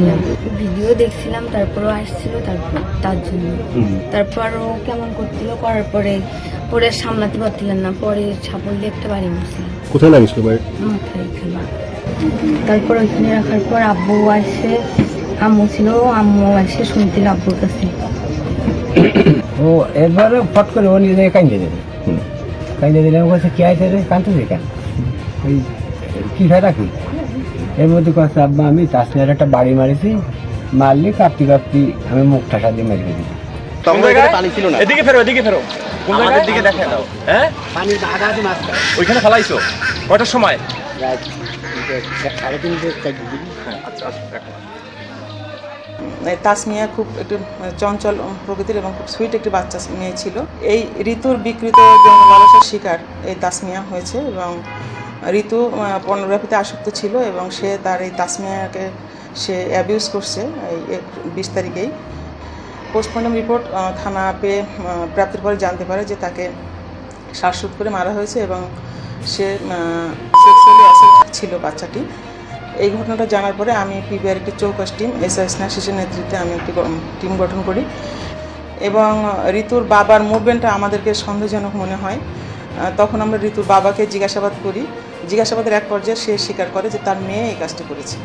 আসছিলাম ভিডিও দেখছিলাম তারপরও আসছিল তারপর তার জন্য। তারপর ও কেমন করছিল করার পরে পরে সামলাতে পারছিলেন না পরে ছাপল দিয়ে একটা বাড়ি মারছিল কোথায় লাগিয়েছিল ভাই মাথায় এখানে। তারপর ওইখানে রাখার পর আব্বু আসে আম্মু ছিল আম্মু এসে শুনছিল আব্বুর কাছে। ও এরপরে ফট করে ও নিজে কাঁদে দিল। কাঁদে দিলে ও কাছে কে আছে রে? কাঁদতে কেন? ওই কি হয় রাখি? এর মধ্যে কথা আব্বা আমি তাসমিয়ার একটা বাড়ি মারিছি মারলি কাঁপতি কাঁপতি আমি মুখ ঠাসা দিয়ে মেরে দিই তখন এখানে পানি ছিল না। এদিকে ফেরো এদিকে ফেরো। কোন দিকে দেখে দাও হ্যাঁ? পানি আধা আধি মাছটা ওইখানে ফেলাইছো? কয়টার সময়? সাড়ে তিনটে আচ্ছা আচ্ছা। এই তাসমিয়া খুব একটু চঞ্চল প্রকৃতির এবং খুব সুইট একটি বাচ্চা মেয়ে ছিল। এই ঋতুর বিকৃত যৌন শিকার এই তাসমিয়া হয়েছে এবং ঋতু পর্নোগ্রাফিতে আসক্ত ছিল এবং সে তার এই তাসমিয়াকে সে অ্যাবিউজ করছে এই বিশ তারিখেই। পোস্টমর্টম রিপোর্ট থানা পেয়ে প্রাপ্তির পরে জানতে পারে যে তাকে শ্বাসরোধ করে মারা হয়েছে এবং সে ছিল বাচ্চাটি। এই ঘটনাটা জানার পরে আমি পিবিআর একটি চৌকাশ টিম এস এস শিশুর নেতৃত্বে আমি একটি টিম গঠন করি। এবং ঋতুর বাবার মুভমেন্টটা আমাদেরকে সন্দেহজনক মনে হয়। তখন আমরা ঋতুর বাবাকে জিজ্ঞাসাবাদ করি। জিজ্ঞাসাবাদের এক পর্যায়ে সে স্বীকার করে যে তার মেয়ে এই কাজটি করেছে।